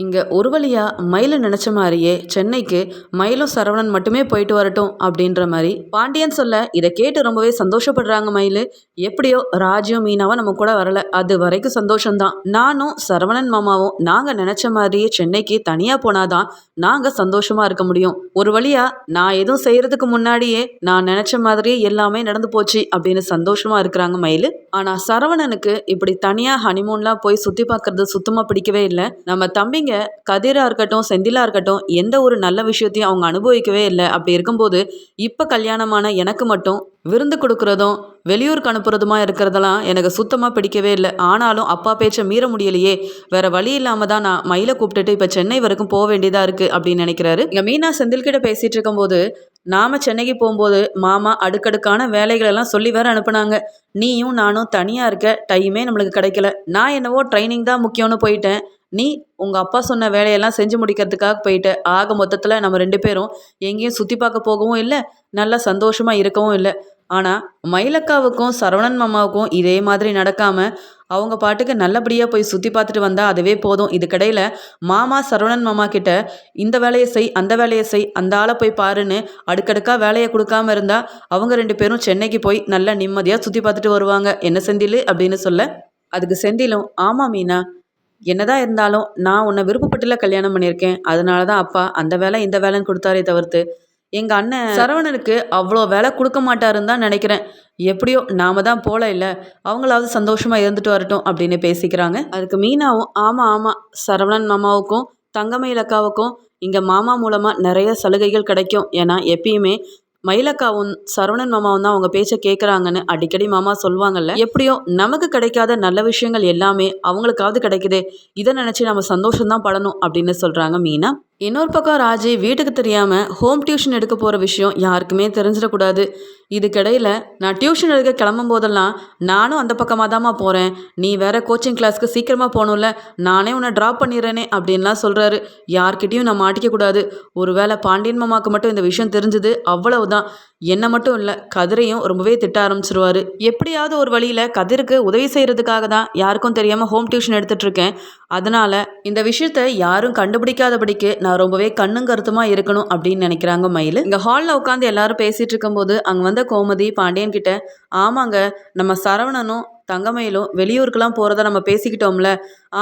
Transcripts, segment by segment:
இங்கே ஒரு வழியாக மயில் நினச்ச மாதிரியே சென்னைக்கு மயிலும் சரவணன் மட்டுமே போயிட்டு வரட்டும் அப்படின்ற மாதிரி பாண்டியன் சொல்ல இதை கேட்டு ரொம்பவே சந்தோஷப்படுறாங்க மயில். எப்படியோ ராஜியும் மீனாவும் நம்ம கூட வரல. அது வரைக்கும் சந்தோஷம்தான். நானும் சரவணன் மாமாவும் நாங்கள் நினச்ச மாதிரியே சென்னைக்கு தனியாக போனாதான் நாங்கள் சந்தோஷமாக இருக்க முடியும். ஒரு வழியாக நான் எதுவும் செய்கிறதுக்கு முன்னாடியே நான் நினச்ச மாதிரியே எல்லாமே நடந்து போச்சு அப்படின்னு சந்தோஷமாக இருக்கிறாங்க மயில். ஆனால் சரவணனுக்கு இப்படி தனியாக ஹனிமூன்லாம் போய் சுற்றி பார்க்குறது சுத்தமாக பிடிக்கவே இல்லை. நம்ம தம்பிங்க கதிராக இருக்கட்டும் செந்திலா இருக்கட்டும் எந்த ஒரு நல்ல விஷயத்தையும் அவங்க அனுபவிக்கவே இல்லை. அப்படி இருக்கும்போது இப்போ கல்யாணமான எனக்கு மட்டும் விருந்து கொடுக்குறதும் வெளியூருக்கு அனுப்புறதுமா இருக்கிறதெல்லாம் எனக்கு சுத்தமாக பிடிக்கவே இல்லை. ஆனாலும் அப்பா பேச்சை மீற முடியலையே. வேற வழி இல்லாமல் தான் நான் மயிலை கூப்பிட்டுட்டு இப்போ சென்னை வரைக்கும் போக வேண்டியதாக இருக்குது அப்படின்னு நினைக்கிறாரு. இங்கே மீனா செந்தில்கிட்ட பேசிகிட்டு இருக்கும்போது நாம சென்னைக்கு போகும்போது மாமா அடுக்கடுக்கான வேலைகளெல்லாம் சொல்லி வேற அனுப்புனாங்க. நீயும் நானும் தனியாக இருக்க டைமே நம்மளுக்கு கிடைக்கல. நான் என்னவோ ட்ரைனிங் தான் முக்கியம்னு போயிட்டேன். நீ உங்கள் அப்பா சொன்ன வேலையெல்லாம் செஞ்சு முடிக்கிறதுக்காக போயிட்டு ஆக மொத்தத்தில் நம்ம ரெண்டு பேரும் எங்கேயும் சுற்றி பார்க்க போகவும் இல்லை நல்லா சந்தோஷமாக இருக்கவும் இல்லை. ஆனால் மயிலக்காவுக்கும் சரவணன் மாமாவுக்கும் இதே மாதிரி நடக்காமல் அவங்க பாட்டுக்கு நல்லபடியாக போய் சுற்றி பார்த்துட்டு வந்தால் அதுவே போதும். இதுக்கடையில் மாமா சரவணன் மாமா கிட்ட இந்த வேலையை செய் அந்த வேலையை செய் அந்த ஆளை போய் பாருன்னு அடுக்கடுக்காக வேலையை கொடுக்காம இருந்தால் அவங்க ரெண்டு பேரும் சென்னைக்கு போய் நல்லா நிம்மதியாக சுற்றி பார்த்துட்டு வருவாங்க. என்ன செந்தில்? அப்படின்னு சொல்ல அதுக்கு செந்திலும் ஆமாம் மீனா. என்னதான் இருந்தாலும் நான் உன்னை விருப்பப்பட்டுல கல்யாணம் பண்ணியிருக்கேன். அதனால தான் அப்பா அந்த வேலை இந்த வேலைன்னு கொடுத்தாரே தவிர்த்து எங்கள் அண்ணன் சரவணனுக்கு அவ்வளோ வேலை கொடுக்க மாட்டாருன்னு தான் நினைக்கிறேன். எப்படியோ நாம தான் போல இல்லை அவங்களாவது சந்தோஷமாக இருந்துட்டு வரட்டும் அப்படின்னு பேசிக்கிறாங்க. அதுக்கு மீனாவும் ஆமாம் ஆமாம் சரவணன் மாமாவுக்கும் தங்கமயில் அக்காவுக்கும் இங்கே மாமா மூலமாக நிறைய சலுகைகள் கிடைக்கும். ஏன்னா எப்பயுமே மயிலக்காவும் சரவணன் மாமாவும் தான் அவங்க பேச்சை கேட்குறாங்கன்னு அடிக்கடி மாமா சொல்லுவாங்கல்ல? எப்படியோ நமக்கு கிடைக்காத நல்ல விஷயங்கள் எல்லாமே அவங்களுக்காவது கிடைக்குதே. இதை நினச்சி நம்ம சந்தோஷம்தான் படணும் அப்படின்னு சொல்கிறாங்க மீனா. இன்னொரு பக்கம் ராஜி வீட்டுக்கு தெரியாமல் ஹோம் டியூஷன் எடுக்க போகிற விஷயம் யாருக்குமே தெரிஞ்சிடக்கூடாது. இதுக்கிடையில் நான் டியூஷன் எடுக்க கிளம்பும் போதெல்லாம் நானும் அந்த பக்கமாக தாம்மா போகிறேன் நீ வேற கோச்சிங் கிளாஸ்க்கு சீக்கிரமாக போகணும்ல. நானே உன்னை ட்ராப் பண்ணிடுறேனே அப்படின்லாம் சொல்கிறாரு யார்கிட்டையும் நான் மாட்டிக்கக்கூடாது. ஒருவேளை பாண்டியன் மாமாவுக்கு மட்டும் இந்த விஷயம் தெரிஞ்சுது அவ்வளவுதான். என்னை மட்டும் இல்லை கதிரையும் ரொம்பவே திட்ட ஆரம்பிச்சிருவாரு. எப்படியாவது ஒரு வழியில் கதிருக்கு உதவி செய்கிறதுக்காக தான் யாருக்கும் தெரியாமல் ஹோம் டியூஷன் எடுத்துட்ருக்கேன் அதனால் இந்த விஷயத்த யாரும் கண்டுபிடிக்காதபடிக்கு நான் ரொம்பவே கண்ணும் கருத்துமாக இருக்கணும் அப்படின்னு நினைக்கிறாங்க மயில். இங்கே ஹாலில் உட்காந்து எல்லாரும் பேசிகிட்டு இருக்கும்போது அங்கே வந்த கோமதி பாண்டியன் கிட்ட ஆமாங்க நம்ம சரவணனும் தங்கமயிலும் வெளியூருக்கெல்லாம் போகிறத நம்ம பேசிக்கிட்டோம்ல.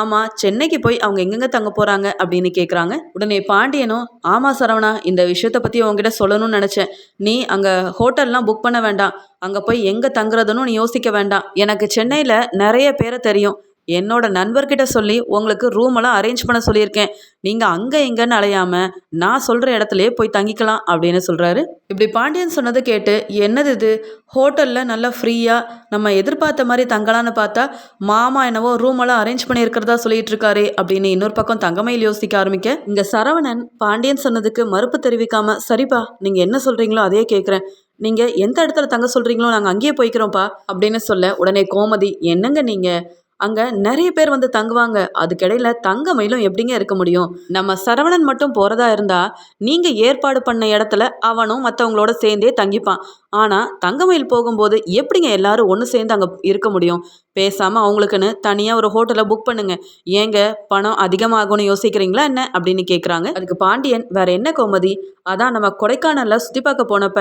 ஆமாம் சென்னைக்கு போய் அவங்க எங்கெங்கே தங்க போகிறாங்க அப்படின்னு கேட்குறாங்க உடனே பாண்டியனும் ஆமாம் சரவணா இந்த விஷயத்தை பற்றி உங்ககிட்ட சொல்லணும்னு நினச்சேன். நீ அங்கே ஹோட்டல்லாம் புக் பண்ண வேண்டாம். அங்கே போய் எங்கே தங்குறதுன்னு நீ யோசிக்க வேண்டாம். எனக்கு சென்னையில் நிறைய பேரை தெரியும். என்னோட நண்பர்கிட்ட சொல்லி உங்களுக்கு ரூமெல்லாம் அரேஞ்ச் பண்ண சொல்லியிருக்கேன். நீங்கள் அங்கே இங்கேன்னு அலையாமல் நான் சொல்கிற இடத்துலையே போய் தங்கிக்கலாம் அப்படின்னு சொல்கிறாரு இப்படி பாண்டியன் சொன்னதை கேட்டு என்னது இது? ஹோட்டலில் நல்லா ஃப்ரீயாக நம்ம எதிர்பார்த்த மாதிரி தங்கலான்னு பார்த்தா மாமா என்னவோ ரூமெல்லாம் அரேஞ்ச் பண்ணியிருக்கிறதா சொல்லிட்டு இருக்காரு அப்படின்னு இன்னொரு பக்கம் தங்கமையில் யோசிக்க ஆரம்பிக்க இங்கே சரவணன் பாண்டியன் சொன்னதுக்கு மறுப்பு தெரிவிக்காமல் சரிப்பா நீங்கள் என்ன சொல்கிறீங்களோ அதையே கேட்குறேன் நீங்கள் எந்த இடத்துல தங்க சொல்கிறீங்களோ நாங்கள் அங்கேயே போய்க்கிறோம்ப்பா அப்படின்னு சொல்ல உடனே கோமதி என்னங்க நீங்கள் அங்கே நிறைய பேர் வந்து தங்குவாங்க. அதுக்கிடையில தங்க மயிலும் எப்படிங்க இருக்க முடியும்? நம்ம சரவணன் மட்டும் போகிறதா இருந்தால் நீங்கள் ஏற்பாடு பண்ண இடத்துல அவனும் மற்றவங்களோட சேர்ந்தே தங்கிப்பான். ஆனால் தங்கமயில் போகும்போது எப்படிங்க எல்லாரும் ஒன்று சேர்ந்து அங்கே இருக்க முடியும்? பேசாமல் அவங்களுக்குன்னு தனியாக ஒரு ஹோட்டலை புக் பண்ணுங்க. ஏங்க பணம் அதிகமாகும்னு யோசிக்கிறீங்களா என்ன? அப்படின்னு கேட்குறாங்க அதுக்கு பாண்டியன் வேற என்ன கோமதி? அதான் நம்ம கொடைக்கானலில் சுற்றி பார்க்க போனப்ப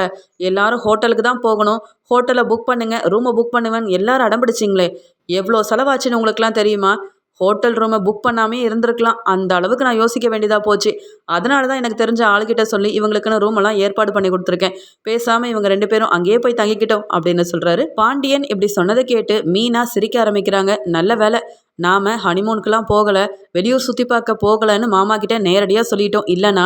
எல்லாரும் ஹோட்டலுக்கு தான் போகணும். ஹோட்டலை புக் பண்ணுங்க ரூமை புக் பண்ணுவேன் எல்லாரும் அடம்பிடிச்சிங்களே எவ்வளோ செலவாச்சுன்னு உங்களுக்குலாம் தெரியுமா? ஹோட்டல் ரூமை புக் பண்ணாமே இருந்திருக்கலாம். அந்த அளவுக்கு நான் யோசிக்க வேண்டியதாக போச்சு. அதனால தான் எனக்கு தெரிஞ்ச ஆளுகிட்ட சொல்லி இவங்களுக்குன்னு ரூமெல்லாம் ஏற்பாடு பண்ணி கொடுத்துருக்கேன். பேசாமல் இவங்க ரெண்டு பேரும் அங்கேயே போய் தங்கிக்கிட்டோம் அப்படின்னு சொல்கிறாரு பாண்டியன் இப்படி சொன்னதை கேட்டு மீனா சிரிக்க ஆரம்பிக்கிறாங்க. நல்ல வேலை நாம் ஹனிமூனுக்கெல்லாம் போகலை. வெளியூர் சுற்றி பார்க்க போகலைன்னு மாமா கிட்ட நேரடியாக சொல்லிட்டோம். இல்லைனா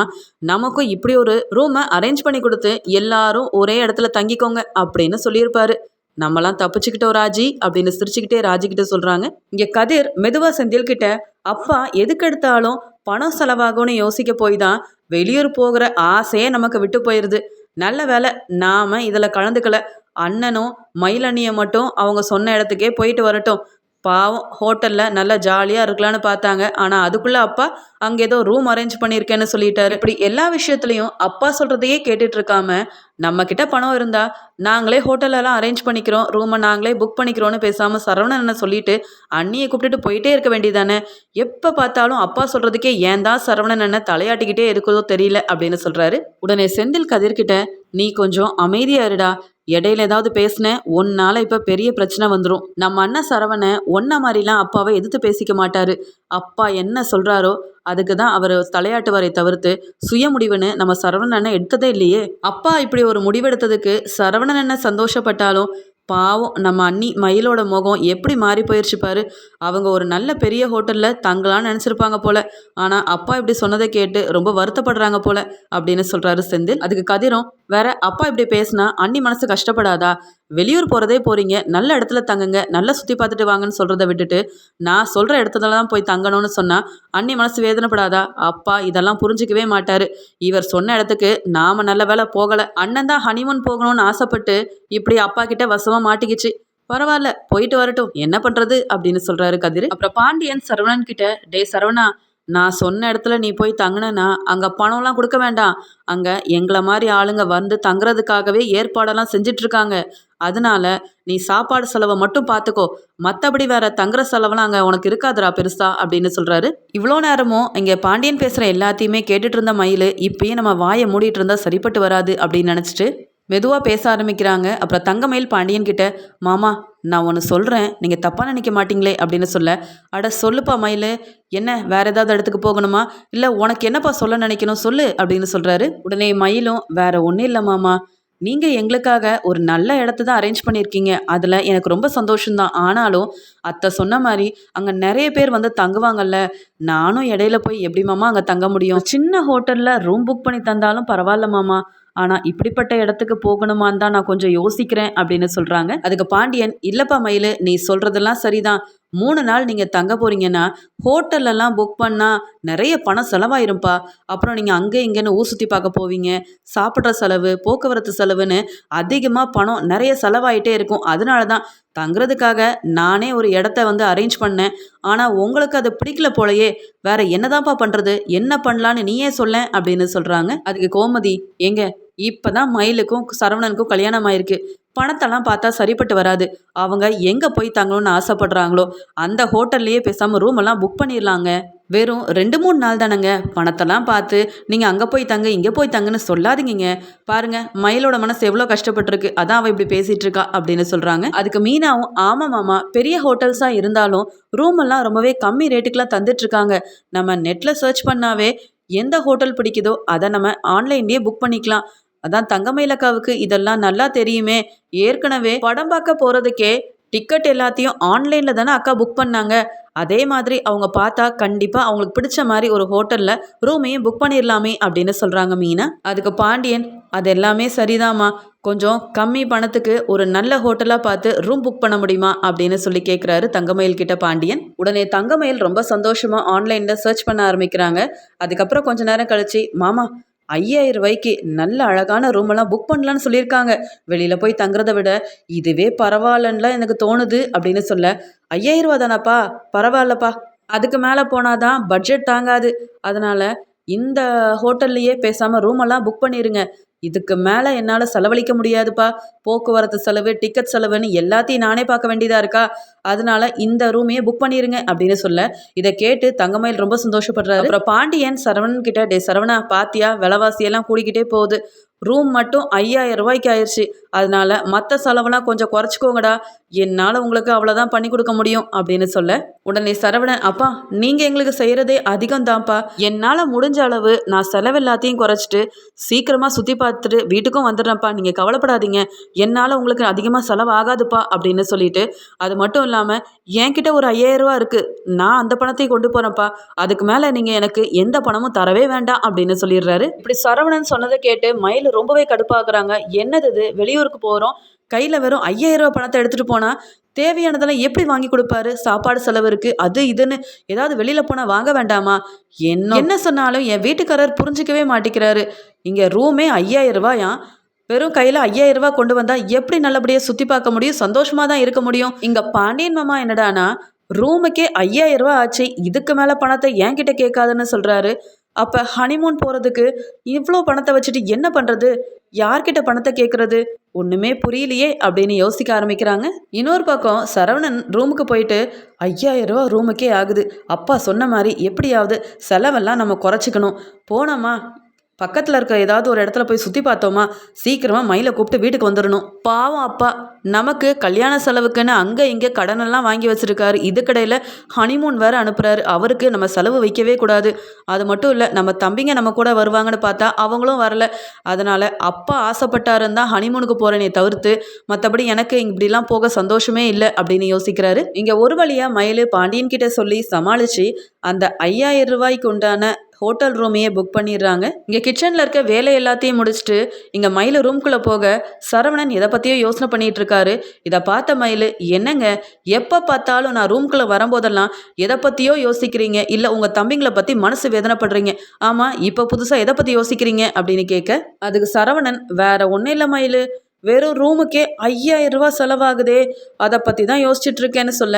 நமக்கும் இப்படி ஒரு ரூமை அரேஞ்ச் பண்ணி கொடுத்து எல்லாரும் ஒரே இடத்துல தங்கிக்கோங்க அப்படின்னு சொல்லியிருப்பாரு. நம்மலாம் தப்பிச்சுக்கிட்டோம் ராஜி அப்படின்னு சிரிச்சுக்கிட்டே ராஜிக்கிட்ட சொல்கிறாங்க இங்கே கதிர் மெதுவாக செந்தில்கிட்ட அப்பா எதுக்கெடுத்தாலும் பணம் செலவாகும்னு யோசிக்க போய் தான் வெளியூர் போகிற ஆசையே நமக்கு விட்டு போயிடுது நல்ல வேலை நாம் இதில் கலந்துக்கல. அண்ணனும் மயிலண்ணியை மட்டும் அவங்க சொன்ன இடத்துக்கே போயிட்டு வரட்டும். பாவம் ஹோட்டலில் நல்லா ஜாலியாக இருக்கலான்னு பார்த்தாங்க. ஆனால் அதுக்குள்ளே அப்பா அங்கே ஏதோ ரூம் அரேஞ்ச் பண்ணியிருக்கேன்னு சொல்லிட்டாரு. இப்படி எல்லா விஷயத்துலையும் அப்பா சொல்கிறதையே கேட்டுட்டு இருக்காம நம்மக்கிட்ட பணம் இருந்தால் நாங்களே ஹோட்டலெல்லாம் அரேஞ்ச் பண்ணிக்கிறோம். ரூமை நாங்களே புக் பண்ணிக்கிறோன்னு பேசாமல் என்ன சொல்லிட்டு அண்ணியை கூப்பிட்டுட்டு போயிட்டே இருக்க வேண்டியதானே எப்போ பார்த்தாலும் அப்பா சொல்கிறதுக்கே ஏன் தான் சரவணன் என்ன தலையாட்டிக்கிட்டே இருக்கிறதோ தெரியல அப்படின்னு சொல்கிறாரு உடனே செந்தில் கதிர்கிட்ட நீ கொஞ்சம் அமைதியா இருடா. இடையில ஏதாவது பேசின உன்னால இப்போ பெரிய பிரச்சனை வந்துடும் நம்ம அண்ணன் சரவணை ஒன்ன மாதிரிலாம் அப்பாவை எதிர்த்து பேசிக்க மாட்டாரு. அப்பா என்ன சொல்றாரோ அதுக்கு தான் அவர் தலையாட்டுவாரை தவிர்த்து சுய முடிவுன்னு நம்ம சரவணன் அண்ணன் எடுத்ததே இல்லையே. அப்பா இப்படி ஒரு முடிவெடுத்ததுக்கு சரவணன் அண்ணன் சந்தோஷப்பட்டாலும் பாவம் நம்ம அண்ணி மயிலோட முகம் எப்படி மாறி போயிடுச்சு பாரு. அவங்க ஒரு நல்ல பெரிய ஹோட்டலில் தங்கலான்னு நினச்சிருப்பாங்க போல. ஆனால் அப்பா இப்படி சொன்னதை கேட்டு ரொம்ப வருத்தப்படுறாங்க போல அப்படின்னு சொல்கிறாரு செந்தில். அதுக்கு கதிரும் வேற அப்பா இப்படி பேசினா அண்ணி மனசு கஷ்டப்படாதா? வெளியூர் போகிறதே போகிறீங்க நல்ல இடத்துல தங்குங்க. நல்லா சுற்றி பார்த்துட்டு வாங்கன்னு சொல்கிறத விட்டுட்டு நான் சொல்கிற இடத்துல தான் போய் தங்கணும்னு சொன்னால் அண்ணி மனசு வேதனைப்படாதா? அப்பா இதெல்லாம் புரிஞ்சிக்கவே மாட்டார். இவர் சொன்ன இடத்துக்கு நாம் நல்ல வேலை போகலை. அண்ணன் தான் ஹனிமூன் போகணும்னு ஆசைப்பட்டு இப்படி அப்பா கிட்ட வசமாக மாட்டிக்கிச்சு. பரவாயில்ல போயிட்டு வரட்டும். என்ன பண்ணுறது அப்படின்னு சொல்கிறாரு கதிர். அப்புறம் பாண்டியன் சரவணன் கிட்ட டே சரவணா நான் சொன்ன இடத்துல நீ போய் தங்கினேன்னா அங்கே பணம்லாம் கொடுக்க வேண்டாம். அங்கே எங்களை மாதிரி ஆளுங்க வந்து தங்குறதுக்காகவே ஏற்பாடெல்லாம் செஞ்சிட்ருக்காங்க. அதனால நீ சாப்பாடு செலவை மட்டும் பார்த்துக்கோ மற்றபடி வேற தங்குற செலவெல்லாம் அங்கே உனக்கு இருக்காதுடா பெருசா அப்படின்னு சொல்கிறாரு இவ்வளோ நேரமும் இங்கே பாண்டியன் பேசுகிற எல்லாத்தையுமே கேட்டுட்டு இருந்த மயில் இப்பயும் நம்ம வாயை மூடிட்டு இருந்தால் சரிப்பட்டு வராது அப்படின்னு நினச்சிட்டு மெதுவாக பேச ஆரம்பிக்கிறாங்க. அப்புறம் தங்கமயில் பாண்டியன் கிட்ட மாமா நான் ஒன்று சொல்கிறேன் நீங்கள் தப்பாக நினைக்க மாட்டிங்களே அப்படின்னு சொல்ல அட சொல்லுப்பா மயில் என்ன வேற ஏதாவது இடத்துக்கு போகணுமா? இல்லை உனக்கு என்னப்பா சொல்ல நினைக்கணும் சொல்லு அப்படின்னு சொல்கிறாரு உடனே மயிலும் வேற ஒன்றும் இல்லை மாமா. நீங்கள் எங்களுக்காக ஒரு நல்ல இடத்த தான் அரேஞ்ச் பண்ணியிருக்கீங்க. அதில் எனக்கு ரொம்ப சந்தோஷம்தான். ஆனாலும் அத்தை சொன்ன மாதிரி அங்கே நிறைய பேர் வந்து தங்குவாங்கல்ல. நானும் இடையில போய் எப்படி மாமா அங்கே தங்க முடியும்? சின்ன ஹோட்டலில் ரூம் புக் பண்ணி தந்தாலும் பரவாயில்ல மாமா. ஆனால் இப்படிப்பட்ட இடத்துக்கு போகணுமான்னு தான் நான் கொஞ்சம் யோசிக்கிறேன் அப்படின்னு சொல்கிறாங்க அதுக்கு பாண்டியன் இல்லைப்பா மயில் நீ சொல்கிறதெல்லாம் சரிதான். மூணு நாள் நீங்கள் தங்க போகிறீங்கன்னா ஹோட்டல்லலாம் புக் பண்ணால் நிறைய பணம் செலவாயிரும்ப்பா அப்புறம் நீங்கள் அங்கே இங்கேன்னு ஊர் சுற்றி பார்க்க போவீங்க. சாப்பிட்ற செலவு போக்குவரத்து செலவுன்னு அதிகமாக பணம் நிறைய செலவாயிட்டே இருக்கும். அதனால தான் தங்குறதுக்காக நானே ஒரு இடத்த வந்து அரேஞ்ச் பண்ணேன். ஆனால் உங்களுக்கு அது பிடிக்கல போலயே வேற என்னதான்ப்பா பண்ணுறது என்ன பண்ணலான்னு நீயே சொல்ல அப்படின்னு சொல்கிறாங்க அதுக்கு கோமதி எங்க இப்போ தான் மயிலுக்கும் சரவணனுக்கும் கல்யாணம் ஆயிருக்கு. பணத்தெல்லாம் பார்த்தா சரிப்பட்டு வராது. அவங்க எங்கே போய் தங்கணும்னு ஆசைப்படுறாங்களோ அந்த ஹோட்டல்லையே பேசாமல் ரூம் எல்லாம் புக் பண்ணிடலாங்க. வெறும் ரெண்டு மூணு நாள் தானேங்க. பணத்தெல்லாம் பார்த்து நீங்கள் அங்கே போய் தங்க இங்கே போய் தங்குன்னு சொல்லாதீங்க பாருங்க மயிலோட மனசு எவ்வளோ கஷ்டப்பட்டிருக்கு. அதான் அவள் இப்படி பேசிகிட்டு இருக்கா அப்படின்னு சொல்கிறாங்க அதுக்கு மீனாவும் ஆமாம் மாமா பெரிய ஹோட்டல்ஸாக இருந்தாலும் ரூம் எல்லாம் ரொம்பவே கம்மி ரேட்டுக்கெலாம் தந்துட்டுருக்காங்க. நம்ம நெட்டில் சர்ச் பண்ணாவே எந்த ஹோட்டல் பிடிக்குதோ அதை நம்ம ஆன்லைன்லேயே புக் பண்ணிக்கலாம். அதான் தங்கமயிலக்காவுக்கு இதெல்லாம் நல்லா தெரியுமே. ஏற்கனவே படம் பார்க்க போகிறதுக்கே டிக்கெட் எல்லாத்தையும் ஆன்லைனில் தானே அக்கா புக் பண்ணாங்க. அதே மாதிரி அவங்க பார்த்தா கண்டிப்பாக அவங்களுக்கு பிடிச்ச மாதிரி ஒரு ஹோட்டலில் ரூமையும் புக் பண்ணிடலாமே அப்படின்னு சொல்கிறாங்க மீனா. அதுக்கு பாண்டியன் அது எல்லாமே சரிதாம்மா. கொஞ்சம் கம்மி பணத்துக்கு ஒரு நல்ல ஹோட்டலாக பார்த்து ரூம் புக் பண்ண முடியுமா? அப்படின்னு சொல்லி கேட்குறாரு தங்கமயில் கிட்ட பாண்டியன். உடனே தங்கமயில் ரொம்ப சந்தோஷமாக ஆன்லைனில் சர்ச் பண்ண ஆரம்பிக்கிறாங்க. அதுக்கப்புறம் கொஞ்ச நேரம் கழிச்சு மாமா ஐயாயிரம் ரூபாய்க்கு நல்ல அழகான ரூமெல்லாம் புக் பண்ணலான்னு சொல்லியிருக்காங்க. வெளியில் போய் தங்குறத விட இதுவே பரவாயில்லன்னுலாம் எனக்கு தோணுது அப்படின்னு சொல்ல ஐயாயிரம் ரூபா தானப்பா? பரவாயில்லப்பா. அதுக்கு மேலே போனாதான் பட்ஜெட் தாங்காது. அதனால் இந்த ஹோட்டல்லையே பேசாமல் ரூமெல்லாம் புக் பண்ணிடுங்க இதுக்கு மேலே என்னால் செலவழிக்க முடியாதுப்பா. போக்குவரத்து செலவு டிக்கெட் செலவுன்னு எல்லாத்தையும் நானே பார்க்க வேண்டியதாக இருக்கா? அதனால இந்த ரூமையே புக் பண்ணிடுங்க அப்படின்னு சொல்ல. இதை கேட்டு தங்கமயில் ரொம்ப சந்தோஷப்படுறாரு. அப்புறம் பாண்டியன் சரவணன் கிட்ட டே சரவணா பாத்தியா? விலைவாசியெல்லாம் கூடிக்கிட்டே போகுது. ரூம் மட்டும் ஐயாயிரம் ரூபாய்க்கு ஆயிடுச்சு அதனால மற்ற செலவெல்லாம் கொஞ்சம் குறைச்சிக்கோங்கடா. என்னால் உங்களுக்கு அவ்வளோதான் பண்ணி கொடுக்க முடியும் அப்படின்னு சொல்ல உடனே சரவணன் அப்பா நீங்கள் எங்களுக்கு செய்கிறதே அதிகம் தான்ப்பா. என்னால் முடிஞ்ச அளவு நான் செலவு எல்லாத்தையும் குறைச்சிட்டு சீக்கிரமாக சுற்றி பார்த்துட்டு வீட்டுக்கும் வந்துடுறேன்ப்பா. நீங்கள் கவலைப்படாதீங்க. என்னால் உங்களுக்கு அதிகமாக செலவு ஆகாதுப்பா அப்படின்னு சொல்லிட்டு அது மட்டும் இல்லாமல் என்கிட்ட ஒரு ஐயாயிரம் ரூபா இருக்குது நான் அந்த பணத்தையும் கொண்டு போகிறேன்ப்பா அதுக்கு மேலே நீங்கள் எனக்கு எந்த பணமும் தரவே வேண்டாம் அப்படின்னு சொல்லிடுறாரு. இப்படி சரவணன் சொன்னதை கேட்டு மயில் ரொம்பவே கடுப்பாக்குறாங்க. என்னது இது? வெளியூருக்கு போகிறோம் கையில் வெறும் ஐயாயிரம் ரூபா பணத்தை எடுத்துகிட்டு போனால் தேவையானதெல்லாம் எப்படி வாங்கி கொடுப்பாரு? சாப்பாடு செலவு இருக்குது அது இதுன்னு ஏதாவது வெளியில் போனால் வாங்க வேண்டாமா? என்ன என்ன சொன்னாலும் என் வீட்டுக்காரர் புரிஞ்சிக்கவே மாட்டேங்கிறாரு. இங்கே ரூமே ஐயாயிரம் ரூபாயா? வெறும் கையில் ஐயாயிரம் ரூபாய் கொண்டு வந்தால் எப்படி நல்லபடியாக சுற்றி பார்க்க முடியும்? சந்தோஷமாக தான் இருக்க முடியும். இங்கே பாண்டியன் மாமா என்னடானா ரூமுக்கே ஐயாயிரம் ரூபாய் ஆச்சு. இதுக்கு மேலே பணத்தை என்கிட்ட கேட்காதுன்னு சொல்கிறாரு அப்போ ஹனிமூன் போகிறதுக்கு இவ்வளோ பணத்தை வச்சுட்டு என்ன பண்ணுறது யார்கிட்ட பணத்தை கேட்குறது ஒன்றுமே புரியலையே அப்படின்னு யோசிக்க ஆரம்பிக்கிறாங்க. இன்னொரு பக்கம் சரவணன் ரூமுக்கு போயிட்டு ஐயாயிரம் ரூபா ரூமுக்கே ஆகுது. அப்பா சொன்ன மாதிரி எப்படியாவது செலவெல்லாம் நம்ம குறைச்சிக்கணும். போனோமா? பக்கத்தில் இருக்க ஏதாவது ஒரு இடத்துல போய் சுற்றி பார்த்தோமா சீக்கிரமாக மயிலை கூப்பிட்டு வீட்டுக்கு வந்துடணும் பாவம் அப்பா. நமக்கு கல்யாண செலவுக்குன்னு அங்கே இங்கே கடனெல்லாம் வாங்கி வச்சுருக்காரு. இதுக்கடையில் ஹனிமூன் வேறு அனுப்புகிறாரு அவருக்கு நம்ம செலவு வைக்கவே கூடாது. அது மட்டும் இல்லை நம்ம தம்பிங்க நம்ம கூட வருவாங்கன்னு பார்த்தா அவங்களும் வரல. அதனால் அப்பா ஆசைப்பட்டாருன்னு தான் ஹனிமூனுக்கு போகிறேனே தவிர்த்து மற்றபடி எனக்கு இப்படிலாம் போக சந்தோஷமே இல்லை அப்படின்னு யோசிக்கிறாரு. இங்கே ஒரு வழியாக மயில் பாண்டியன் கிட்ட சொல்லி சமாளித்து அந்த ஐயாயிரம் ரூபாய்க்கு உண்டான ஹோட்டல் ரூமையே புக் பண்ணிடுறாங்க. இங்கே கிச்சனில் இருக்க வேலை எல்லாத்தையும் முடிச்சுட்டு இங்கே மயில் ரூம்குள்ளே போக சரவணன் எதை பற்றியோ யோசனை பண்ணிட்டு இருக்காரு. இதை பார்த்த மயில் என்னங்க? எப்போ பார்த்தாலும் நான் ரூம்குள்ளே வரும்போதெல்லாம் எதை பற்றியோ யோசிக்கிறீங்க? இல்லை உங்கள் தம்பிங்களை பற்றி மனசு வேதனைப்படுறீங்க. ஆமாம் இப்போ புதுசாக எதை பற்றி யோசிக்கிறீங்க? அப்படின்னு கேட்க அதுக்கு சரவணன் வேற ஒன்றும் இல்லை மயில். வெறும் ரூமுக்கே ஐயாயிரம் ரூபா செலவாகுதே. அதை பற்றி தான் யோசிச்சுட்டு இருக்கேன்னு சொல்ல.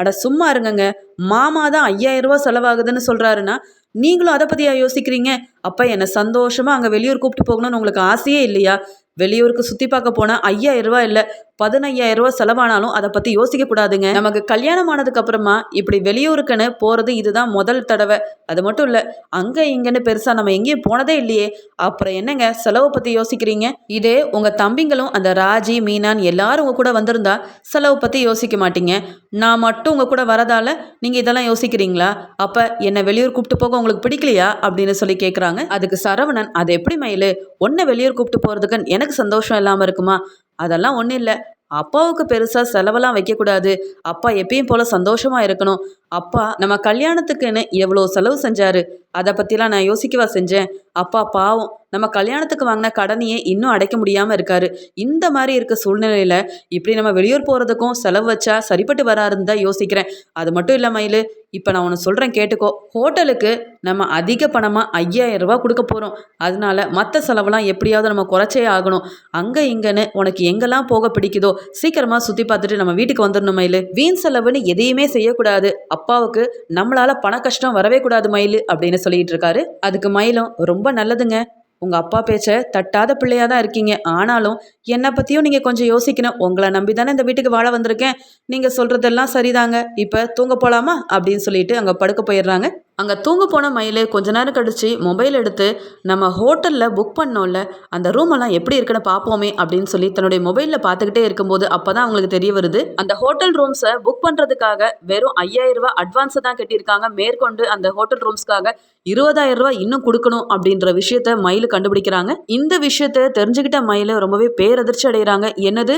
அட சும்மா இருங்கங்க. மாமா தான் ஐயாயிரம் ரூபா செலவாகுதுன்னு சொல்கிறாருன்னா நீங்களும் அதை பற்றியா யோசிக்கிறீங்க? அப்போ என்னை சந்தோஷமாக அங்கே வெளியூர் கூப்பிட்டு போகணும்னு உங்களுக்கு ஆசையே இல்லையா? வெளியூருக்கு சுற்றி பார்க்க போனால் ஐயாயிரரூவா இல்லை பதினையாயிரரூவா செலவானாலும் அதை பற்றி யோசிக்கக்கூடாதுங்க நமக்கு கல்யாணம் ஆனதுக்கு அப்புறமா இப்படி வெளியூருக்குன்னு போகிறது இதுதான் முதல் தடவை. அது மட்டும் இல்லை அங்கே இங்கேன்னு பெருசாக நம்ம எங்கேயும் போனதே இல்லையே. அப்புறம் என்னங்க செலவை பற்றி யோசிக்கிறீங்க? இதே உங்கள் தம்பிங்களும் அந்த ராஜி மீனான் எல்லாரும் உங்கள் கூட வந்திருந்தா செலவை பற்றி யோசிக்க மாட்டீங்க. நான் மட்டும் உங்கள் கூட வரதால நீங்கள் இதெல்லாம் யோசிக்கிறீங்களா? அப்போ என்னை வெளியூர் கூப்பிட்டு போக உங்களுக்கு பிடிக்கலையா? அப்படின்னு சொல்லி கேட்குறாங்க அதுக்கு சரவணன் அது எப்படி மயில்? ஒன்றை வெளியூர் கூப்பிட்டு போகிறதுக்கு எனக்கு சந்தோஷம் இல்லாமல் இருக்குமா? அதெல்லாம் ஒன்றும் இல்லை. அப்பாவுக்கு பெருசாக செலவெல்லாம் வைக்கக்கூடாது. அப்பா எப்பயும் போல் சந்தோஷமாக இருக்கணும். அப்பா நம்ம கல்யாணத்துக்குன்னு எவ்வளோ செலவு செஞ்சாரு? அதை பற்றிலாம் நான் யோசிக்கவா செஞ்சேன்? அப்பா பாவம். நம்ம கல்யாணத்துக்கு வாங்கின கடனையே இன்னும் அடைக்க முடியாமல் இருக்காரு. இந்த மாதிரி இருக்க சூழ்நிலையில் இப்படி நம்ம வெளியூர் போகிறதுக்கும் செலவு வச்சா சரிப்பட்டு வராருன்னு தான் யோசிக்கிறேன். அது மட்டும் இல்லை மயில். இப்போ நான் ஒன்று சொல்கிறேன் கேட்டுக்கோ. ஹோட்டலுக்கு நம்ம அதிக பணமாக ஐயாயிரம் ரூபா கொடுக்க போகிறோம் அதனால மற்ற செலவெல்லாம் எப்படியாவது நம்ம குறைச்சே ஆகணும். அங்கே இங்கேன்னு உனக்கு எங்கெல்லாம் போக பிடிக்குதோ சீக்கிரமாக சுற்றி பார்த்துட்டு நம்ம வீட்டுக்கு வந்துடணும் மயில். வீண் செலவுன்னு எதையுமே செய்யக்கூடாது. அப்பாவுக்கு நம்மளால பண கஷ்டம் வரவே கூடாது மயில் அப்படின்னு சொல்லிட்டு இருக்காரு. அதுக்கு மயிலும் ரொம்ப நல்லதுங்க. உங்கள் அப்பா பேச்சை தட்டாத பிள்ளையாக தான் இருக்கீங்க. ஆனாலும் என்னை பற்றியும் நீங்கள் கொஞ்சம் யோசிக்கணும். உங்களை நம்பி தானே இந்த வீட்டுக்கு வாழ வந்திருக்கேன். நீங்கள் சொல்கிறதெல்லாம் சரிதாங்க. இப்போ தூங்க போகலாமா அப்படின்னு சொல்லிட்டு அங்கே படுக்க போயிடுறாங்க. அங்கே தூங்க போன மயில் கொஞ்ச நேரம் கழிச்சு மொபைல் எடுத்து நம்ம ஹோட்டலில் புக் பண்ணோம்ல அந்த ரூமெல்லாம் எப்படி இருக்குன்னு பார்ப்போமே அப்படின்னு சொல்லி தன்னுடைய மொபைலில் பார்த்துக்கிட்டே இருக்கும்போது அப்போ தான் அவங்களுக்கு தெரிய வருது. அந்த ஹோட்டல் ரூம்ஸை புக் பண்ணுறதுக்காக வெறும் ஐயாயிரம் ரூபாய் அட்வான்ஸை தான் கட்டியிருக்காங்க. மேற்கொண்டு அந்த ஹோட்டல் ரூம்ஸ்க்காக இருபதாயிரம் இன்னும் கொடுக்கணும் அப்படின்ற விஷயத்த மயில் கண்டுபிடிக்கிறாங்க. இந்த விஷயத்த தெரிஞ்சுக்கிட்ட மயில் ரொம்பவே பேரதிர்ச்சி அடைகிறாங்க. என்னது?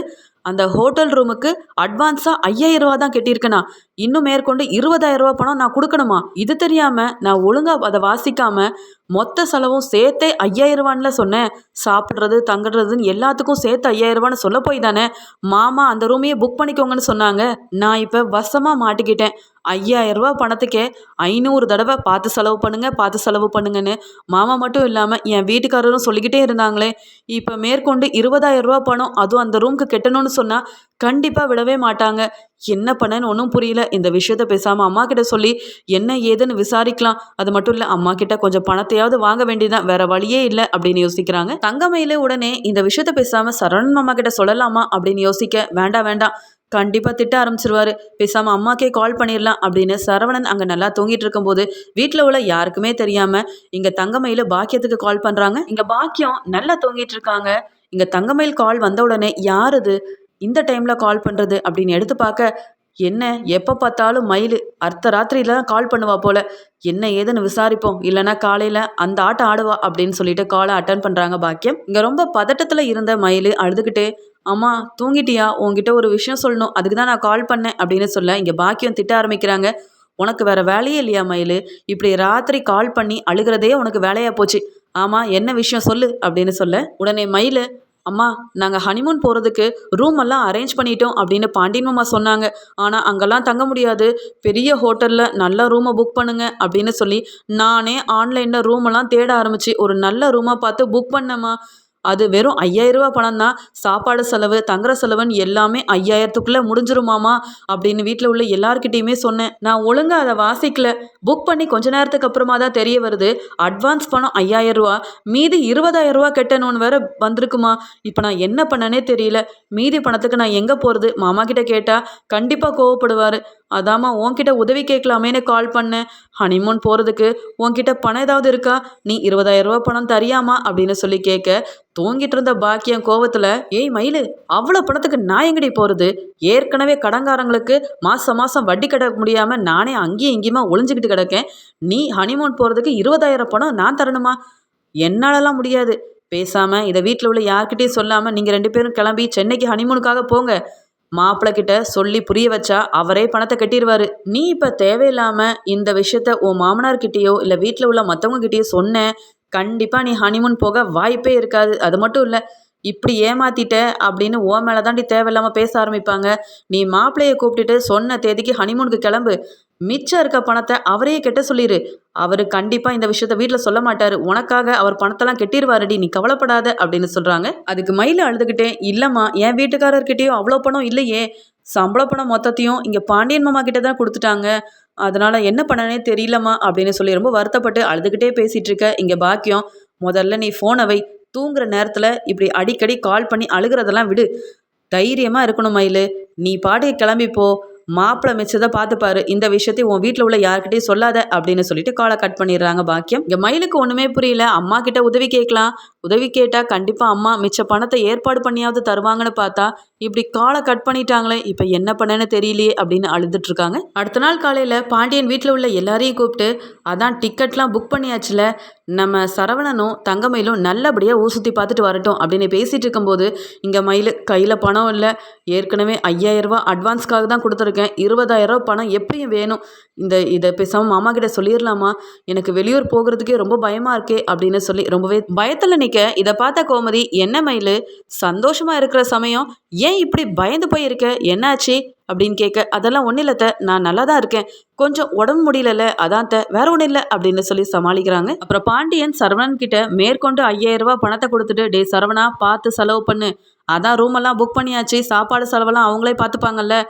அந்த ஹோட்டல் ரூமுக்கு அட்வான்ஸாக ஐயாயிரம் ரூபா தான் கட்டியிருக்கேனா. இன்னும் மேற்கொண்டு இருபதாயிரம் ரூபா பணம் நான் கொடுக்கணுமா? இது தெரியாமல் நான் ஒழுங்காக அதை வாசிக்காம மொத்த செலவும் சேர்த்தே ஐயாயிரம் ரூபான்ல சொன்னேன். சாப்பிட்றது தங்குறதுன்னு எல்லாத்துக்கும் சேர்த்து ஐயாயிரம் ரூபான்னு சொல்ல போய் தானே. மாமா அந்த ரூமையே புக் பண்ணிக்கோங்கன்னு சொன்னாங்க. நான் இப்போ வசமாக மாட்டிக்கிட்டேன். ஐயாயிரரூபா பணத்துக்கே ஐநூறு தடவை பார்த்து செலவு பண்ணுங்க பார்த்து செலவு பண்ணுங்கன்னு மாமா மட்டும் இல்லாமல் என் வீட்டுக்காரரும் சொல்லிக்கிட்டே இருந்தாங்களே. இப்போ மேற்கொண்டு இருபதாயிரம் ரூபா பணம் அதுவும் அந்த ரூமுக்கு கெட்டணும்னு சொன்னால் கண்டிப்பாக விடவே மாட்டாங்க. என்ன பண்ணேன்னு ஒன்றும் புரியல. இந்த விஷயத்த பேசாமல் அம்மா கிட்ட சொல்லி என்ன ஏதுன்னு விசாரிக்கலாம். அது மட்டும் இல்லை அம்மா கிட்ட கொஞ்சம் பணத்தையாவது வாங்க வேண்டியதான் வேற வழியே இல்லை அப்படின்னு யோசிக்கிறாங்க. தங்கமையிலே உடனே இந்த விஷயத்த பேசாமல் சரவணன் மாமா கிட்ட சொல்லலாமா அப்படின்னு யோசிக்க வேண்டாம் வேண்டாம். கண்டிப்பாக திட்ட ஆரம்பிச்சிருவாரு. பேசாமல் அம்மாக்கே கால் பண்ணிடலாம் அப்படின்னு சரவணன் அங்கே நல்லா தூங்கிட்டு இருக்கும்போது வீட்டில் உள்ள யாருக்குமே தெரியாமல் இங்கே தங்கமயில பாக்கியத்துக்கு கால் பண்ணுறாங்க இங்கே பாக்கியம் நல்லா தூங்கிட்டு இருக்காங்க. இங்கே தங்கமயில் கால் வந்த உடனே யார் இது? இந்த டைமில் கால் பண்ணுறது அப்படின்னு எடுத்து பார்க்க என்ன? எப்போ பார்த்தாலும் மயில் அர்த்த ராத்திரியில தான் கால் பண்ணுவா போல. என்ன ஏதுன்னு விசாரிப்போம். இல்லைன்னா காலையில் அந்த ஆட்டம் ஆடுவா? அப்படின்னு சொல்லிட்டு காலை அட்டன் பண்ணுறாங்க பாக்கியம். இங்கே ரொம்ப பதட்டத்தில் இருந்த மயில் அழுதுகிட்டே அம்மா தூங்கிட்டியா? உங்ககிட்ட ஒரு விஷயம் சொல்லணும். அதுக்கு தான் நான் கால் பண்ணேன் அப்படின்னு சொல்ல இங்கே பாக்கியம் திட்ட ஆரம்பிக்கிறாங்க. உனக்கு வேற வேலையே இல்லையா மயில்? இப்படி ராத்திரி கால் பண்ணி அழுகிறதே உனக்கு வேலையாக போச்சு. ஆமாம் என்ன விஷயம் சொல்லு அப்படின்னு சொல்ல உடனே மயில் அம்மா நாங்கள் ஹனிமூன் போகிறதுக்கு ரூம் எல்லாம் அரேஞ்ச் பண்ணிட்டோம் அப்படின்னு பாண்டியன் மாமா சொன்னாங்க. ஆனால் அங்கெல்லாம் தங்க முடியாது. பெரிய ஹோட்டலில் நல்ல ரூமை புக் பண்ணுங்க அப்படின்னு சொல்லி நானே ஆன்லைனில் ரூமெல்லாம் தேட ஆரம்பிச்சு ஒரு நல்ல ரூமாக பார்த்து புக் பண்ணேம்மா. அது வெறும் ஐயாயிரம் ரூபா பணம் தான் சாப்பாடு செலவு தங்குற செலவுன்னு எல்லாமே ஐயாயிரத்துக்குள்ளே முடிஞ்சிருமாமா அப்படின்னு வீட்டில் உள்ள எல்லார்கிட்டேயுமே சொன்னேன். நான் ஒழுங்காக அதை வாசிக்கல. புக் பண்ணி கொஞ்ச நேரத்துக்கு அப்புறமா தான் தெரிய வருது. அட்வான்ஸ் பணம் ஐயாயிரம் ரூபா. மீதி இருபதாயிரம் ரூபா கட்டணும்னு வேற வந்திருக்குமா? இப்போ நான் என்ன பண்ணனே தெரியல. மீதி பணத்துக்கு நான் எங்கே போகிறது மாமா கிட்ட கேட்டால் கண்டிப்பாக கோவப்படுவார். அதாம்மா உன்கிட்ட உதவி கேட்கலாமேன்னு கால் பண்ணேன் ஹனிமூன் போகிறதுக்கு உன்கிட்ட பணம் ஏதாவது இருக்கா? நீ இருபதாயிரம் ரூபா பணம் தரியாமா அப்படின்னு சொல்லி கேட்க தூங்கிட்டு இருந்த பாக்கியம் கோவத்தில் ஏய் மயிலு அவ்வளோ பணத்துக்கு நான் எங்கடி போகிறது ஏற்கனவே கடங்காரங்களுக்கு மாதம் மாதம் வட்டி கட்ட முடியாமல் நானே அங்கேயும் இங்கேயுமா ஒளிஞ்சிக்கிட்டு கிடக்கேன். நீ ஹனிமூன் போகிறதுக்கு இருபதாயிரம் பணம் நான் தரணுமா? என்னாலலாம் முடியாது. பேசாமல் இதை வீட்டில் உள்ள யார்கிட்டையும் சொல்லாமல் நீங்கள் ரெண்டு பேரும் கிளம்பி சென்னைக்கு ஹனிமூனுக்காக போங்க. மாப்பிள்ளை கிட்ட சொல்லி புரிய வச்சா அவரே பணத்தை கட்டிடுவாரு நீ இப்போ தேவையில்லாமல் இந்த விஷயத்த உன் மாமனார்கிட்டயோ இல்லை வீட்டில் உள்ள மற்றவங்க கிட்டேயோ சொன்ன கண்டிப்பாக நீ ஹனிமூன் போக வாய்ப்பே இருக்காது. அது மட்டும் இல்லை இப்படி ஏமாத்திட்ட அப்படின்னு ஓ மேலே தாண்டி தேவையில்லாமல் பேச ஆரம்பிப்பாங்க. நீ மாப்பிள்ளையை கூப்பிட்டுட்டு சொன்ன தேதிக்கு ஹனிமூனுக்கு கிளம்பு. மிச்சம் இருக்க பணத்தை அவரையே கெட்ட சொல்லிடு அவர் கண்டிப்பாக இந்த விஷயத்த வீட்டில் சொல்ல மாட்டார். உனக்காக அவர் பணத்தெல்லாம் கெட்டிடுவாருடி நீ கவலைப்படாத அப்படின்னு சொல்கிறாங்க அதுக்கு மயில அழுதுகிட்டே இல்லைம்மா என் வீட்டுக்காரர்கிட்டயும் அவ்வளோ பணம் இல்லையே. சம்பள பணம் மொத்தத்தையும் இங்கே பாண்டியன் மாமா கிட்ட தான் கொடுத்துட்டாங்க. அதனால் என்ன பண்ணனே தெரியலம்மா அப்படின்னு சொல்லி ரொம்ப வருத்தப்பட்டு அழுதுகிட்டே பேசிகிட்டு இருக்க இங்கே பாக்கியம். முதல்ல நீ ஃபோனை வை. தூங்குற நேரத்தில் இப்படி அடிக்கடி கால் பண்ணி அழுகிறதெல்லாம் விடு. தைரியமாக இருக்கணும் மயில். நீ பாட்டுக்கு கிளம்பி போ. மாப்பிள்ளை மிச்சதை பார்த்துப்பாரு இந்த விஷயத்தை உன் வீட்டில் உள்ள யார்கிட்டயும் சொல்லாத அப்படின்னு சொல்லிட்டு காலை கட் பண்ணிடுறாங்க பாக்கியம். இங்கே மயிலுக்கு ஒன்றுமே புரியல அம்மா கிட்ட உதவி கேட்கலாம் உதவி கேட்டால் கண்டிப்பாக அம்மா மிச்ச பணத்தை ஏற்பாடு பண்ணியாவது தருவாங்கன்னு பார்த்தா இப்படி காலை கட் பண்ணிட்டாங்களே இப்போ என்ன பண்ணேன்னு தெரியலையே அப்படின்னு அழுதுட்டு இருக்காங்க. அடுத்த நாள் காலையில் பாண்டியன் வீட்டில் உள்ள எல்லாரையும் கூப்பிட்டு அதான் டிக்கெட்லாம் புக் பண்ணியாச்சுல நம்ம சரவணனும் தங்கமயிலும் நல்லபடியாக ஊர் சுற்றி பார்த்துட்டு வரட்டும் அப்படின்னு பேசிகிட்டு இருக்கும்போது இங்கே மயில் கையில் பணம் இல்லை. ஏற்கனவே ஐயாயிரரூபா அட்வான்ஸ்க்காக தான் கொடுத்துருக்கேன். இருபதாயிரரூபா பணம் எப்படியும் வேணும். இந்த இதை பேசாமல் மாமா கிட்ட சொல்லிடலாமா எனக்கு வெளியூர் போகிறதுக்கே ரொம்ப பயமாக இருக்கே அப்படின்னு சொல்லி ரொம்பவே பயத்தில் நிற்க இதை பார்த்த கோமதி என்ன மயில்? சந்தோஷமாக இருக்கிற சமயம் ஏன் இப்படி பயந்து போயிருக்க? என்னாச்சு? அப்படின்னு கேட்க அதெல்லாம் ஒன்றும் இல்லத்த நான் நல்லா தான் இருக்கேன். கொஞ்சம் உடம்பு முடியலல்ல. அதான் த வேற ஒன்றும் இல்லை. அப்படின்னு சொல்லி சமாளிக்கிறாங்க. அப்புறம் பாண்டியன் சரவணன் கிட்ட மேற்கொண்டு ஐயாயிரம் ரூபாய் பணத்தை கொடுத்துட்டு டே சரவணா பார்த்து செலவு பண்ணு. அதான் ரூம் எல்லாம் புக் பண்ணியாச்சு. சாப்பாடு செலவெல்லாம் அவங்களே பார்த்துப்பாங்கல்ல.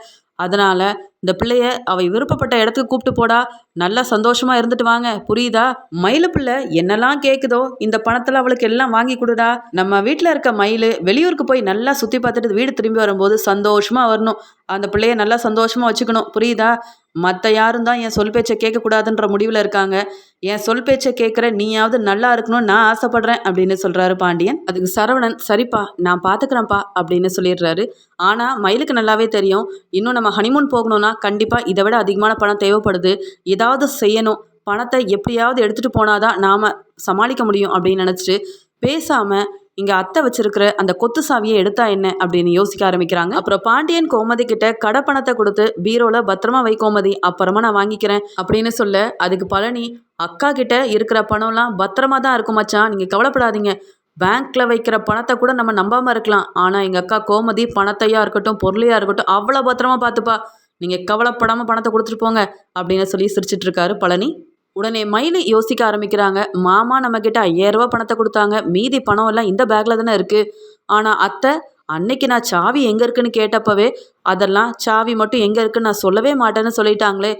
அதனால் இந்த பிள்ளைய அவை விருப்பப்பட்ட இடத்துக்கு கூப்பிட்டு போடா. நல்லா சந்தோஷமாக இருந்துட்டு வாங்க. புரியுதா? மயிலு பிள்ளை என்னெல்லாம் கேட்குதோ இந்த பணத்தில் அவளுக்கு எல்லாம் வாங்கி கொடுடா. நம்ம வீட்டில் இருக்க மயில் வெளியூருக்கு போய் நல்லா சுற்றி பார்த்துட்டு வீடு திரும்பி வரும்போது சந்தோஷமாக வரணும். அந்த பிள்ளைய நல்லா சந்தோஷமாக வச்சுக்கணும். புரியுதா? மற்ற யாரும் தான் என் சொல் பேச்சை கேட்கக்கூடாதுன்ற முடிவில் இருக்காங்க. என் சொல் பேச்சை கேட்குற நீயாவது நல்லா இருக்கணும்னு நான் ஆசைப்படுறேன் அப்படின்னு சொல்கிறாரு பாண்டியன். அதுக்கு சரவணன் சரிப்பா நான் பார்த்துக்கிறேன்ப்பா அப்படின்னு சொல்லிடுறாரு. ஆனால் மயிலுக்கு நல்லாவே தெரியும். இன்னும் நம்ம ஹனிமூன் போகணும்னா கண்டிப்பாக இதை விட அதிகமான பணம் தேவைப்படுது. ஏதாவது செய்யணும். பணத்தை எப்படியாவது எடுத்துகிட்டு போனாதான் நாம் சமாளிக்க முடியும் அப்படின்னு நினச்சிட்டு பேசாமல் இங்கே அத்தை வச்சிருக்கிற அந்த கொத்து சாவியை எடுத்தா என்ன அப்படின்னு யோசிக்க ஆரம்பிக்கிறாங்க. அப்புறம் பாண்டியன் கோமதி கிட்ட கடை பணத்தை கொடுத்து பீரோல பத்திரமா வை கோமதி அப்புறமா நான் வாங்கிக்கிறேன் அப்படின்னு சொல்ல அதுக்கு பழனி அக்கா கிட்ட இருக்கிற பணம்லாம் பத்திரமா தான் இருக்கும் மச்சான் நீங்கள் கவலைப்படாதீங்க. பேங்க்ல வைக்கிற பணத்தை கூட நம்ம நம்பாம இருக்கலாம். ஆனால் எங்கள் அக்கா கோமதி பணத்தையா இருக்கட்டும் பொருளையா இருக்கட்டும் அவ்வளோ பத்திரமா பார்த்துப்பா. நீங்கள் கவலைப்படாமல் பணத்தை கொடுத்துட்டு போங்க அப்படின்னு சொல்லி சிரிச்சிட்டு இருக்காரு பழனி. உடனே மயில் யோசிக்க ஆரம்பிக்கிறாங்க மாமா நம்மக்கிட்ட ஐயாயிரரூபா பணத்தை கொடுத்தாங்க மீதி பணம் எல்லாம் இந்த பேக்கில் தானே இருக்குது ஆனால் அத்தை அன்னைக்கு நான் சாவி எங்கே இருக்குன்னு கேட்டப்பவே அதெல்லாம் சாவி மட்டும் எங்கே இருக்குன்னு நான் சொல்லவே மாட்டேன்னு சொல்லிட்டாங்களே.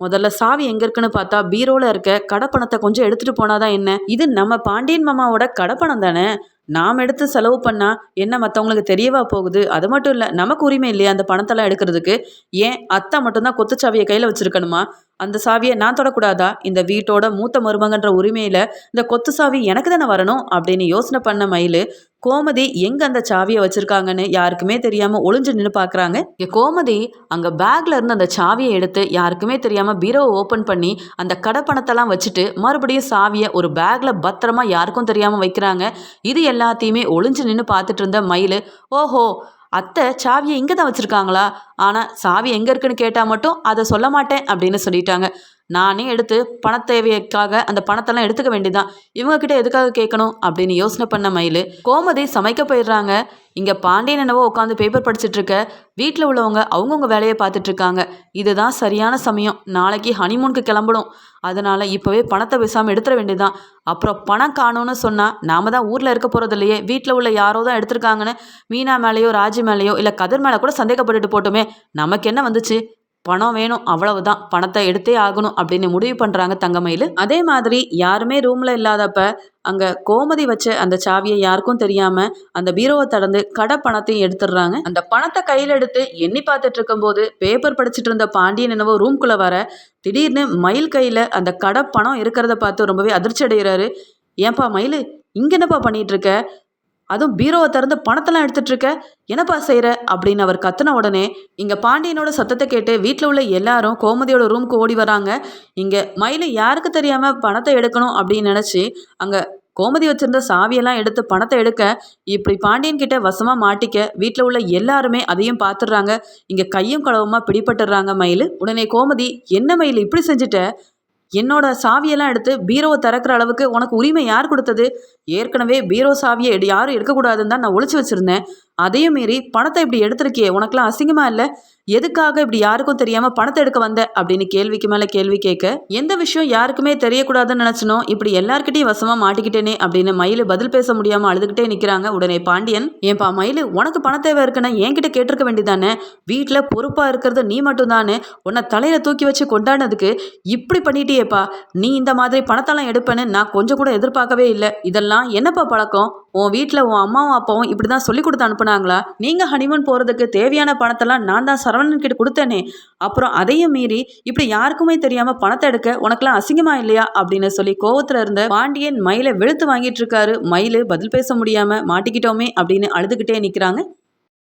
முதல்ல சாவி எங்கே இருக்குன்னு பார்த்தா பீரோவில் இருக்க கடப்பணத்தை கொஞ்சம் எடுத்துகிட்டு போனாதான் என்ன? இது நம்ம பாண்டியன் மாமாவோட கடப்பணம் தானே? நாம் எடுத்து செலவு பண்ணால் என்ன மற்றவங்களுக்கு தெரியவா போகுது? அது மட்டும் இல்லை நமக்கு உரிமை இல்லையா அந்த பணத்தெல்லாம் எடுக்கிறதுக்கு? ஏன் அத்தை மட்டும்தான் கொத்துச்சாவியை கையில் வச்சுருக்கணுமா? அந்த சாவியை நான் தொடக்கூடாதா? இந்த வீட்டோட மூத்த மருமகன்ற உரிமையில் இந்த கொத்து சாவி எனக்கு தானே வரணும்? அப்படின்னு யோசனை பண்ண மயில் கோமதி எங்கே அந்த சாவியை வச்சுருக்காங்கன்னு யாருக்குமே தெரியாமல் ஒளிஞ்சு நின்று பார்க்குறாங்க இங்கே கோமதி அங்கே பேக்கில் இருந்து அந்த சாவியை எடுத்து யாருக்குமே தெரியாமல் பீரோவை ஓப்பன் பண்ணி அந்த கடை பணத்தெல்லாம் வச்சுட்டு மறுபடியும் சாவியை ஒரு பேக்கில் பத்திரமா யாருக்கும் தெரியாமல் வைக்கிறாங்க. இது எல்லாத்தையுமே ஒளிஞ்சு நின்று பார்த்துட்டு இருந்த மயில் ஓஹோ அத்தை சாவியை இங்கே தான் வச்சுருக்காங்களா? ஆனால் சாவி எங்கே இருக்குன்னு கேட்டால் மட்டும் அதை சொல்ல மாட்டேன் அப்படின்னு சொல்லிட்டாங்க. நானே எடுத்து பண தேவைக்காக அந்த பணத்தெல்லாம் எடுத்துக்க வேண்டியதான் இவங்க கிட்ட எதுக்காக கேட்கணும்? அப்படின்னு யோசனை பண்ண மயில் கோமதி சமைக்க போயிடுறாங்க. இங்கே பாண்டியன் என்னவோ உட்காந்து பேப்பர் படிச்சுட்டு இருக்க. வீட்டில் உள்ளவங்க அவங்கவுங்க வேலையை பார்த்துட்டு இருக்காங்க. இதுதான் சரியான சமயம். நாளைக்கு ஹனிமூனுக்கு கிளம்பணும். அதனால் இப்போவே பணத்தை பேசாமல் எடுத்துட வேண்டியதான் அப்புறம் பணம் காணும்னு சொன்னால் நாம தான் ஊரில் இருக்க போகிறது இல்லையே. வீட்டில் உள்ள யாரோ தான் எடுத்திருக்காங்கன்னு மீனா மேலேயோ ராஜி மேலேயோ இல்லை கதிர் மேலே கூட சந்தேகப்பட்டுட்டு போட்டுமே. நமக்கு என்ன வந்துச்சு? பணம் வேணும் அவ்வளவுதான். பணத்தை எடுத்தே ஆகணும் அப்படின்னு முடிவு பண்ணுறாங்க தங்கமயில். அதே மாதிரி யாருமே ரூமில் இல்லாதப்ப அங்கே கோமதி வச்ச அந்த சாவியை யாருக்கும் தெரியாமல் அந்த பீரோவை திறந்து கடை பணத்தையும் எடுத்துடுறாங்க. அந்த பணத்தை கையில் எடுத்து எண்ணி பார்த்துட்டு இருக்கும்போது பேப்பர் படிச்சுட்டு இருந்த பாண்டியன் என்னவோ ரூம்குள்ளே வர திடீர்னு மயில் கையில் அந்த கடை பணம் இருக்கிறத பார்த்து ரொம்பவே அதிர்ச்சி அடைகிறாரு ஏன்பா மயில் இங்கே என்னப்பா பண்ணிட்டு இருக்க? அதுவும் பீரோவை திறந்து பணத்தெல்லாம் எடுத்துட்டு இருக்க என்னப்பா செய்கிற அப்படின்னு அவர் கத்தின உடனே இங்கே பாண்டியனோட சத்தத்தை கேட்டு வீட்டில் உள்ள எல்லாரும் கோமதியோட ரூமுக்கு ஓடி வராங்க. இங்கே மயில் யாருக்கு தெரியாமல் பணத்தை எடுக்கணும் அப்படின்னு நினச்சி அங்கே கோமதி வச்சிருந்த சாவியெல்லாம் எடுத்து பணத்தை எடுக்க இப்படி பாண்டியன் கிட்ட வசமாக மாட்டிக்க வீட்டில் உள்ள எல்லாருமே அதையும் பார்த்துடுறாங்க இங்கே கையும் களவுமா பிடிபட்டுடுறாங்க மயில். உடனே கோமதி என்ன மயில் இப்படி செஞ்சுட்ட? என்னோட சாவியெல்லாம் எடுத்து பீரோவை திறக்கிற அளவுக்கு உனக்கு உரிமை யார் கொடுத்தது? ஏற்கனவே பீரோ சாவியை எடு யாரும் எடுக்கக்கூடாதுன்னு தான் நான் ஒழிச்சு வச்சுருந்தேன். அதையும் மீறி பணத்தை இப்படி எடுத்திருக்கியே உனக்குலாம் அசிங்கமா இல்லை? எதுக்காக இப்படி யாருக்கும் தெரியாமல் பணத்தை எடுக்க வந்த? அப்படின்னு கேள்விக்கு மேலே கேள்வி கேட்க எந்த விஷயம் யாருக்குமே தெரியக்கூடாதுன்னு நினைச்சனோ இப்படி எல்லார்கிட்டையும் வசமாக மாட்டிக்கிட்டேனே அப்படின்னு மயில் பதில் பேச முடியாமல் அழுதுகிட்டே நிற்கிறாங்க உடனே பாண்டியன் ஏன்பா மயில் உனக்கு பண தேவை இருக்குன்னா என்கிட்ட கேட்டிருக்க வேண்டியதானே வீட்டில் பொறுப்பாக இருக்கிறது நீ மட்டும்தானே? உன்னை தலையில் தூக்கி வச்சு கொண்டாடினதுக்கு இப்படி பண்ணிட்டியேப்பா. நீ இந்த மாதிரி பணத்தெல்லாம் எடுப்பேன்னு நான் கொஞ்சம் கூட எதிர்பார்க்கவே இல்லை. இதெல்லாம் என்னப்பா பழக்கம்? உன் வீட்டில் உன் அம்மாவும் அப்பாவும் இப்படி தான் சொல்லி கொடுத்து அனுப்புனாங்களா? நீங்கள் ஹனிமூன் போகிறதுக்கு தேவையான பணத்தெல்லாம் நான் தான் சரவணன் கிட்ட கொடுத்தேனே. அப்புறம் அதையும் மீறி இப்படி யாருக்குமே தெரியாமல் பணத்தை எடுக்க உனக்கெல்லாம் அசிங்கமா இல்லையா? அப்படின்னு சொல்லி கோவத்தில் இருந்த பாண்டியன் மயிலை வெளுத்து வாங்கிட்டு இருக்காரு. மயில் பதில் பேச முடியாமல் மாட்டிக்கிட்டோமே அப்படின்னு அழுதுகிட்டே நிற்கிறாங்க